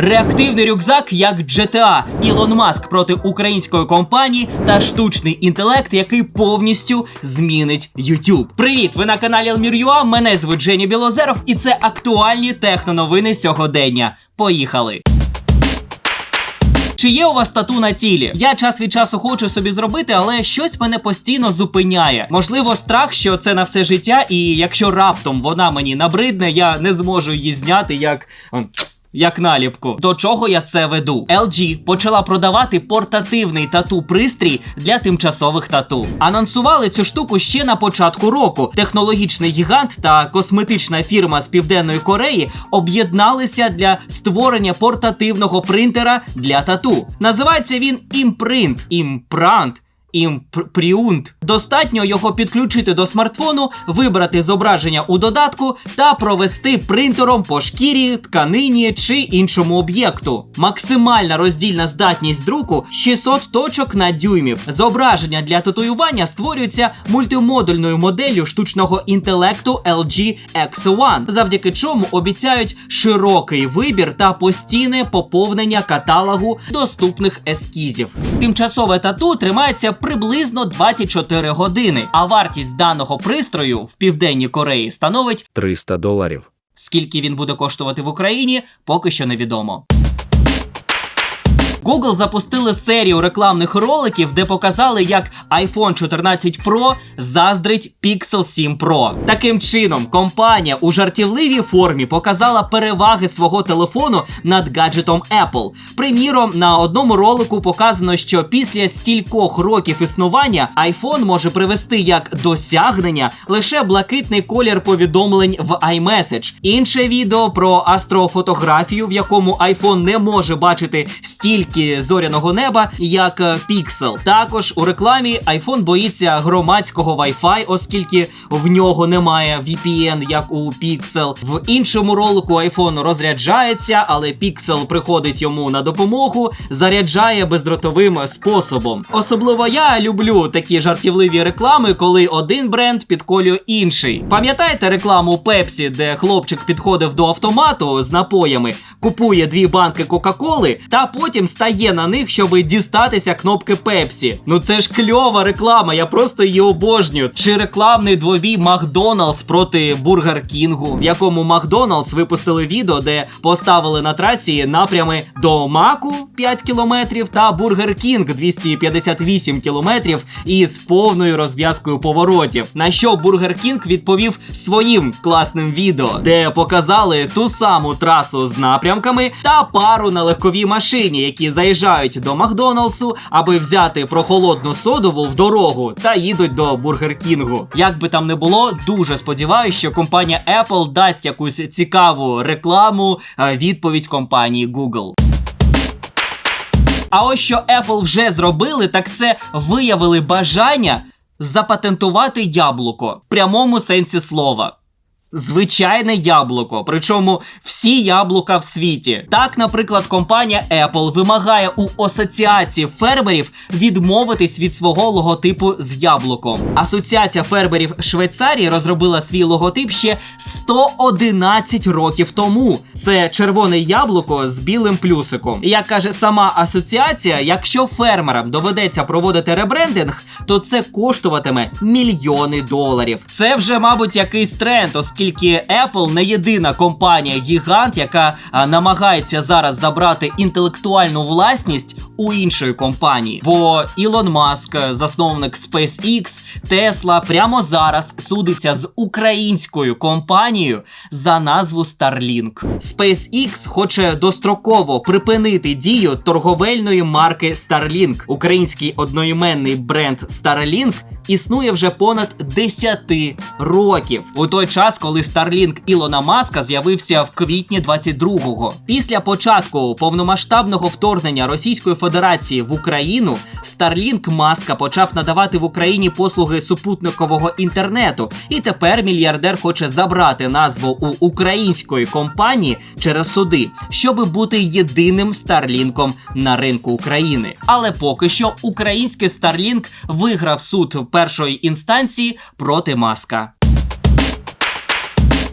Реактивний рюкзак як GTA, Ілон Маск проти української компанії та штучний інтелект, який повністю змінить YouTube. Привіт! Ви на каналі Elmir.ua, Мене звуть Женя Білозеров, і це актуальні техноновини сьогодення. Поїхали! Чи є у вас тату на тілі? Я час від часу хочу собі зробити, але щось мене постійно зупиняє. Можливо, страх, що це на все життя, і якщо раптом вона мені набридне, я не зможу її зняти як. Як наліпку. До чого я це веду? LG почала продавати портативний тату пристрій для тимчасових тату. Анонсували цю штуку ще на початку року. Технологічний гігант та косметична фірма з Південної Кореї об'єдналися для створення портативного принтера для тату. Називається він Imprint. Імпрант. Імпріунт. Достатньо його підключити до смартфону, вибрати зображення у додатку та провести принтером по шкірі, тканині чи іншому об'єкту. Максимальна роздільна здатність друку 600 точок на дюймів. Зображення для татуювання створюється мультимодульною моделлю штучного інтелекту LG X1, завдяки чому обіцяють широкий вибір та постійне поповнення каталогу доступних ескізів. Тимчасове тату тримається приблизно 24 години, а вартість даного пристрою в південній Кореї становить 300 доларів. Скільки він буде коштувати в Україні, поки що невідомо. Google запустили серію рекламних роликів, де показали, як iPhone 14 Pro заздрить Pixel 7 Pro. Таким чином, компанія у жартівливій формі показала переваги свого телефону над гаджетом Apple. Приміром, на одному ролику показано, що після стількох років існування iPhone може привести як досягнення лише блакитний колір повідомлень в iMessage. Інше відео про астрофотографію, в якому iPhone не може бачити стільки зоряного неба, як е, Pixel. Також у рекламі iPhone боїться громадського Wi-Fi, оскільки в нього немає VPN, як у Pixel. В іншому ролику iPhone розряджається, але Pixel приходить йому на допомогу, заряджає бездротовим способом. Особливо я люблю такі жартівливі реклами, коли один бренд підколює інший. Пам'ятаєте рекламу Pepsi, де хлопчик підходив до автомату з напоями, купує дві банки Кока-Коли та потім стає на них, щоб дістатися кнопки Pepsi. Ну це ж кльова реклама, я просто її обожнюю. Чи рекламний двобій Макдоналдс проти Бургер Кінгу, в якому Макдоналдс випустили відео, де поставили на трасі напрями до Маку 5 кілометрів та Бургер Кінг 258 кілометрів із повною розв'язкою поворотів. На що Бургер Кінг відповів своїм класним відео, де показали ту саму трасу з напрямками та пару на легковій машині, які заїжджають до Макдоналдсу, аби взяти прохолодну содову в дорогу та їдуть до Бургер Кінгу. Як би там не було, дуже сподіваюся, що компанія Apple дасть якусь цікаву рекламу е, відповідь компанії Google. А ось що Apple вже зробили, так це виявили бажання запатентувати яблуко в прямому сенсі слова. Звичайне яблуко, причому всі яблука в світі. Так, наприклад, компанія Apple вимагає у асоціації фермерів відмовитись від свого логотипу з яблуком. Асоціація фермерів Швейцарії розробила свій логотип ще 111 років тому. Це червоне яблуко з білим плюсиком. Як каже сама асоціація, якщо фермерам доведеться проводити ребрендинг, то це коштуватиме мільйони доларів. Це вже, мабуть, якийсь тренд, оскільки Apple не єдина компанія гігант, яка намагається зараз забрати інтелектуальну власність у іншої компанії. Бо Ілон Маск, засновник SpaceX, Tesla, прямо зараз судиться з українською компанією за назву Starlink. SpaceX хоче достроково припинити дію торговельної марки Starlink. Український одноіменний бренд Starlink існує вже понад 10 років. У той час, коли Starlink Ілона Маска з'явився в квітні 22-го. Після початку повномасштабного вторгнення Російської Федерації в Україну Starlink Маска почав надавати в Україні послуги супутникового інтернету, і тепер мільярдер хоче забрати назву у української компанії через суди, щоби бути єдиним Старлінком на ринку України. Але поки що український Starlink виграв суд першої інстанції проти Маска.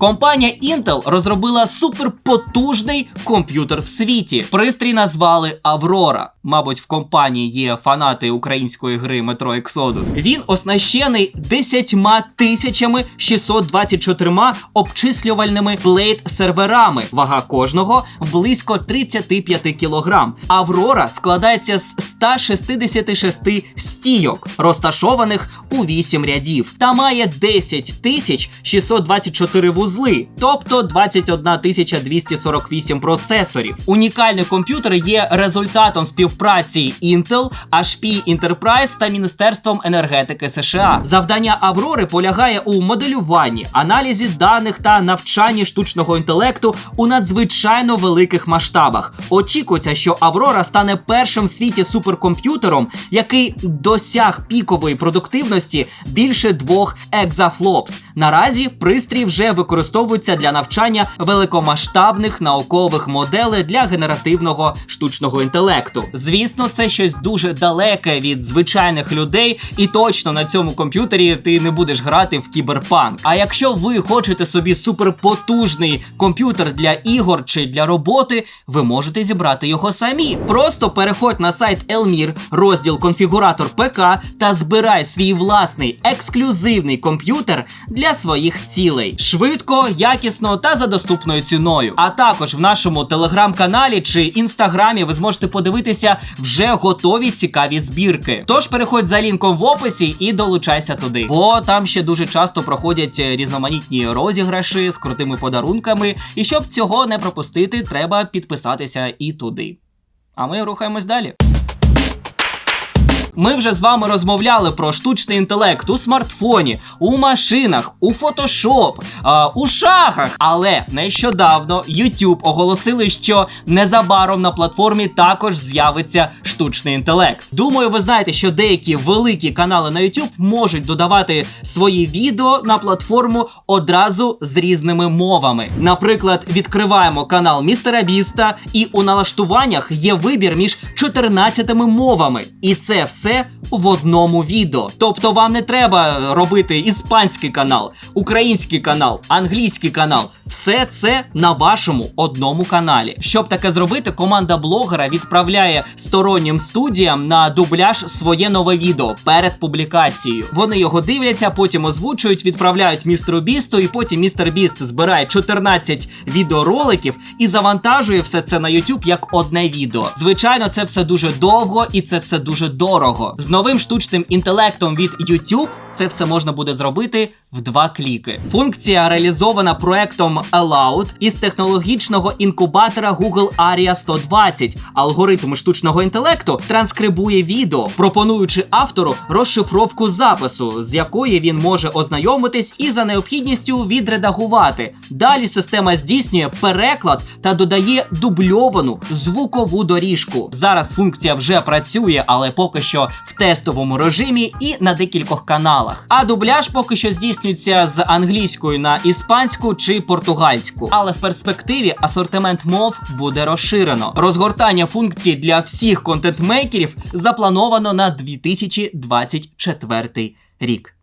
Компанія Intel розробила суперпотужний комп'ютер в світі. Пристрій назвали Аврора. Мабуть, в компанії є фанати української гри Metro Exodus. Він оснащений 10 тисячами 624 обчислювальними плейт серверами. Вага кожного близько 35 кг. Аврора складається з 166 стійок, розташованих у 8 рядів, та має 10 тисяч 624 вузли, тобто 21 тисяча 248 процесорів. Унікальний комп'ютер є результатом співпраці Intel, HP Enterprise та Міністерством енергетики США. Завдання Аврори полягає у моделюванні, аналізі даних та навчанні штучного інтелекту у надзвичайно великих масштабах. Очікується, що Аврора стане першим в світі суперкомп'ютером, який досяг пікової продуктивності більше двох екзафлопс. Наразі пристрій вже використовується для навчання великомасштабних наукових моделей для генеративного штучного інтелекту. Звісно, це щось дуже далеке від звичайних людей, і точно на цьому комп'ютері ти не будеш грати в кіберпанк. А якщо ви хочете собі суперпотужний комп'ютер для ігор чи для роботи, ви можете зібрати його самі. Просто переходь на сайт Elmir, розділ конфігуратор ПК та збирай свій власний ексклюзивний комп'ютер для своїх цілей. Швидко, якісно та за доступною ціною. А також в нашому телеграм-каналі чи інстаграмі ви зможете подивитися вже готові цікаві збірки. Тож переходь за лінком в описі і долучайся туди. Бо там ще дуже часто проходять різноманітні розіграші з крутими подарунками. І щоб цього не пропустити, треба підписатися і туди. А ми рухаємось далі. Ми вже з вами розмовляли про штучний інтелект у смартфоні, у машинах, у фотошоп, а, у шахах. Але нещодавно YouTube оголосили, що незабаром на платформі також з'явиться штучний інтелект. Думаю, ви знаєте, що деякі великі канали на YouTube можуть додавати свої відео на платформу одразу з різними мовами. Наприклад, відкриваємо канал Містера Біста, і у налаштуваннях є вибір між 14 мовами. І це все все в одному відео. Тобто вам не треба робити іспанський канал, український канал, англійський канал. Все це на вашому одному каналі. Щоб таке зробити, команда блогера відправляє стороннім студіям на дубляж своє нове відео перед публікацією. Вони його дивляться, потім озвучують, відправляють містеру Бісту, і потім містер Біст збирає 14 відеороликів і завантажує все це на YouTube як одне відео. Звичайно, це все дуже довго і це все дуже дорого. З новим штучним інтелектом від YouTube це все можна буде зробити в два кліки. Функція реалізована проектом Aloud із технологічного інкубатора Google Aria 120. Алгоритм штучного інтелекту транскрибує відео, пропонуючи автору розшифровку запису, з якої він може ознайомитись і за необхідністю відредагувати. Далі система здійснює переклад та додає дубльовану звукову доріжку. Зараз функція вже працює, але поки що в тестовому режимі і на декількох каналах. А дубляж поки що здійснюється з англійської на іспанську чи португальську. Але в перспективі асортимент мов буде розширено. Розгортання функцій для всіх контентмейкерів заплановано на 2024 рік.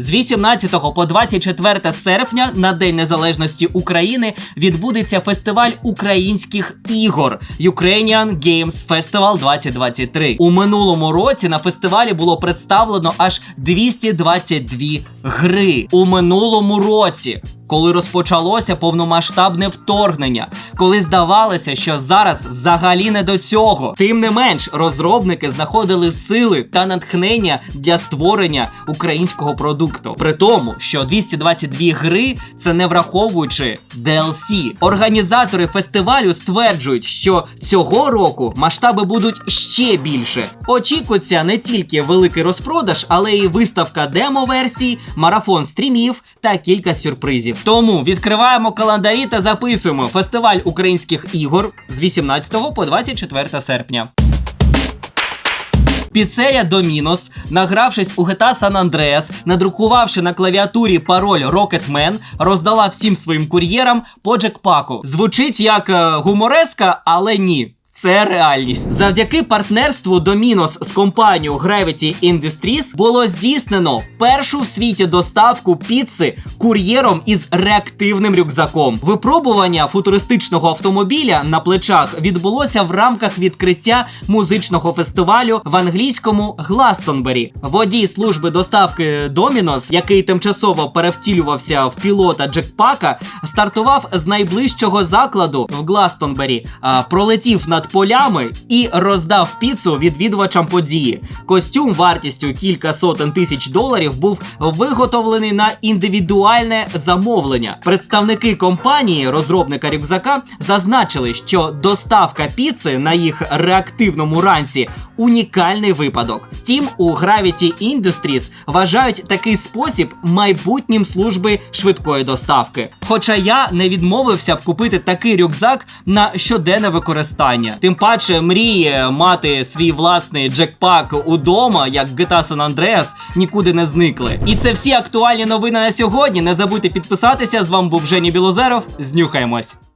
З 18 по 24 серпня на День Незалежності України відбудеться фестиваль українських ігор Ukrainian Games Festival 2023. У минулому році на фестивалі було представлено аж 222 гри. У минулому році коли розпочалося повномасштабне вторгнення, коли здавалося, що зараз взагалі не до цього. Тим не менш, розробники знаходили сили та натхнення для створення українського продукту. При тому, що 222 гри це не враховуючи DLC. Організатори фестивалю стверджують, що цього року масштаби будуть ще більше. Очікується не тільки великий розпродаж, але й виставка демо-версій, марафон стрімів та кілька сюрпризів. Тому відкриваємо календарі та записуємо фестиваль українських ігор з 18 по 24 серпня. Піцерія Домінос, награвшись у GTA San Andreas, надрукувавши на клавіатурі пароль Rocketman, роздала всім своїм кур'єрам по джекпаку. Звучить як е, гумореска, але ні. Це реальність. Завдяки партнерству Domino's з компанією Gravity Industries було здійснено першу в світі доставку піци кур'єром із реактивним рюкзаком. Випробування футуристичного автомобіля на плечах відбулося в рамках відкриття музичного фестивалю в англійському Гластонбері. Водій служби доставки Domino's, який тимчасово перевтілювався в пілота Джекпака, стартував з найближчого закладу в Гластонбері, пролетів над полями і роздав піцу відвідувачам події. Костюм вартістю кілька сотень тисяч доларів був виготовлений на індивідуальне замовлення. Представники компанії, розробника рюкзака, зазначили, що доставка піци на їх реактивному ранці унікальний випадок. Втім, у Gravity Industries вважають такий спосіб майбутнім служби швидкої доставки. Хоча я не відмовився б купити такий рюкзак на щоденне використання. Тим паче мріє мати свій власний джекпак удома, як GTA San Andreas, нікуди не зникли. І це всі актуальні новини на сьогодні. Не забудьте підписатися. З вами був Жені Білозеров. Знюхаємось.